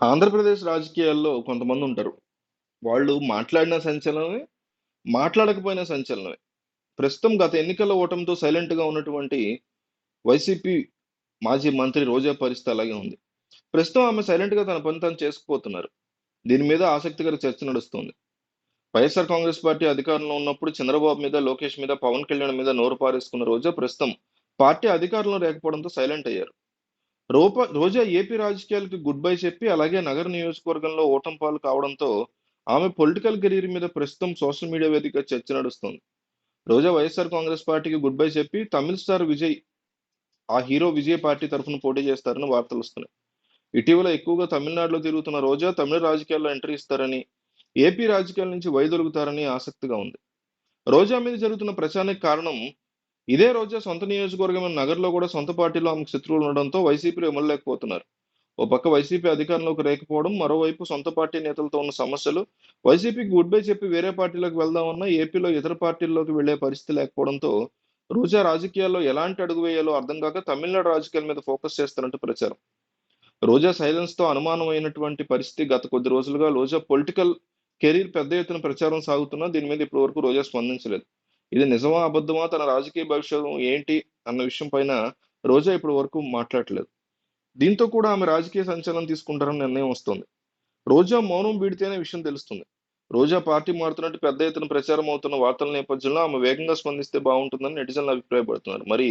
ఆంధ్రప్రదేశ్ రాజకీయాల్లో కొంతమంది ఉంటారు. వాళ్ళు మాట్లాడిన సంచలనమే, మాట్లాడకపోయిన సంచలనమే. ప్రస్తుతం గత ఎన్నికల ఓటమితో సైలెంట్‌గా ఉన్నటువంటి వైసీపీ మాజీ మంత్రి రోజా పరిస్థితి అలాగే ఉంది. ప్రస్తుతం ఆమె సైలెంట్‌గా తన పని తాను చేసుకుపోతున్నారు. దీని మీద ఆసక్తికర చర్చ నడుస్తుంది. వైఎస్ఆర్ కాంగ్రెస్ పార్టీ అధికారంలో ఉన్నప్పుడు చంద్రబాబు మీద, లోకేష్ మీద, పవన్ కళ్యాణ్ మీద నోరు పారేసుకున్న రోజా ప్రస్తుతం పార్టీ అధికారంలో లేకపోవడంతో సైలెంట్ అయ్యారు. రూప రోజా ఏపీ రాజకీయాలకి గుడ్ బై చెప్పి అలాగే నగర నియోజకవర్గంలో ఓటం పాలు కావడంతో ఆమె పొలిటికల్ కెరీర్ మీద ప్రస్తుతం సోషల్ మీడియా వేదిక చర్చ నడుస్తుంది. రోజా వైఎస్ఆర్ కాంగ్రెస్ పార్టీకి గుడ్ బై చెప్పి తమిళ స్టార్ విజయ్ ఆ హీరో విజయ్ పార్టీ తరఫున పోటీ చేస్తారని వార్తలు వస్తున్నాయి. ఇటీవల ఎక్కువగా తమిళనాడులో తిరుగుతున్న రోజా తమిళ రాజకీయాల్లో ఎంట్రీ ఇస్తారని, ఏపీ రాజకీయాల నుంచి వైదొలుగుతారని ఆసక్తిగా ఉంది. రోజా మీద జరుగుతున్న ప్రచారానికి కారణం ఇదే రోజా సొంత నియోజకవర్గమైన నగర్లో కూడా సొంత పార్టీలో ఆమెకు శత్రువులు ఉండడంతో వైసీపీలో ఇమ్మడలేకపోతున్నారు. ఓ పక్క వైసీపీ అధికారంలోకి రాకపోవడం, మరోవైపు సొంత పార్టీ నేతలతో ఉన్న సమస్యలు, వైసీపీకి గుడ్ బై చెప్పి వేరే పార్టీలోకి వెళ్దామన్నా ఏపీలో ఇతర పార్టీల్లోకి వెళ్ళే పరిస్థితి లేకపోవడంతో రోజా రాజకీయాల్లో ఎలాంటి అడుగు వేయాలో అర్థం కాక తమిళనాడు రాజకీయాల మీద ఫోకస్ చేస్తున్నట్టు ప్రచారం. రోజా సైలెన్స్‌తో అనుమానమైనటువంటి పరిస్థితి గత కొద్ది రోజులుగా రోజా పొలిటికల్ కెరీర్ పెద్ద ఎత్తున ప్రచారం సాగుతున్నా దీని మీద ఇప్పటివరకు రోజా స్పందించలేదు. ఇది నిజమా? అబద్ధమా? తన రాజకీయ భవిష్యత్తు ఏంటి? అన్న విషయం పైన రోజా ఇప్పటి వరకు మాట్లాడట్లేదు. దీంతో కూడా ఆమె రాజకీయ సంచలనం తీసుకుంటారని నిర్ణయం వస్తుంది రోజా మౌనం వీడితేనే విషయం తెలుస్తుంది. రోజా పార్టీ మారుతున్నట్టు పెద్ద ఎత్తున ప్రచారం అవుతున్న వార్తల నేపథ్యంలో ఆమె వేగంగా స్పందిస్తే బాగుంటుందని నెటిజన్లు అభిప్రాయపడుతున్నారు. మరి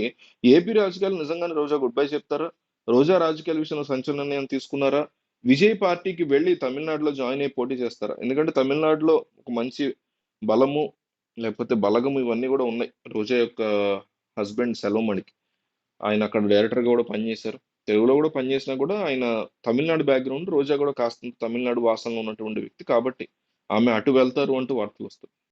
ఏపీ రాజకీయాలు నిజంగానే రోజా గుడ్ బై చెప్తారా? రోజా రాజకీయాల విషయంలో సంచలన నిర్ణయం తీసుకున్నారా? విజయ్ పార్టీకి వెళ్ళి తమిళనాడులో జాయిన్ అయ్యి పోటీ చేస్తారా? ఎందుకంటే తమిళనాడులో ఒక మంచి బలము, లేకపోతే బలగం ఇవన్నీ కూడా ఉన్నాయి. రోజా యొక్క హస్బెండ్ సెల్వమణికి. ఆయన అక్కడ డైరెక్టర్‌గా కూడా పనిచేశారు. తెలుగులో కూడా పనిచేసినా కూడా ఆయన తమిళనాడు బ్యాక్‌గ్రౌండ్. రోజా కూడా కాస్త తమిళనాడు వాసనలో ఉన్నటువంటి వ్యక్తి. కాబట్టి ఆమె అటు వెళ్తారు అంటూ వార్తలొస్తున్నాయి.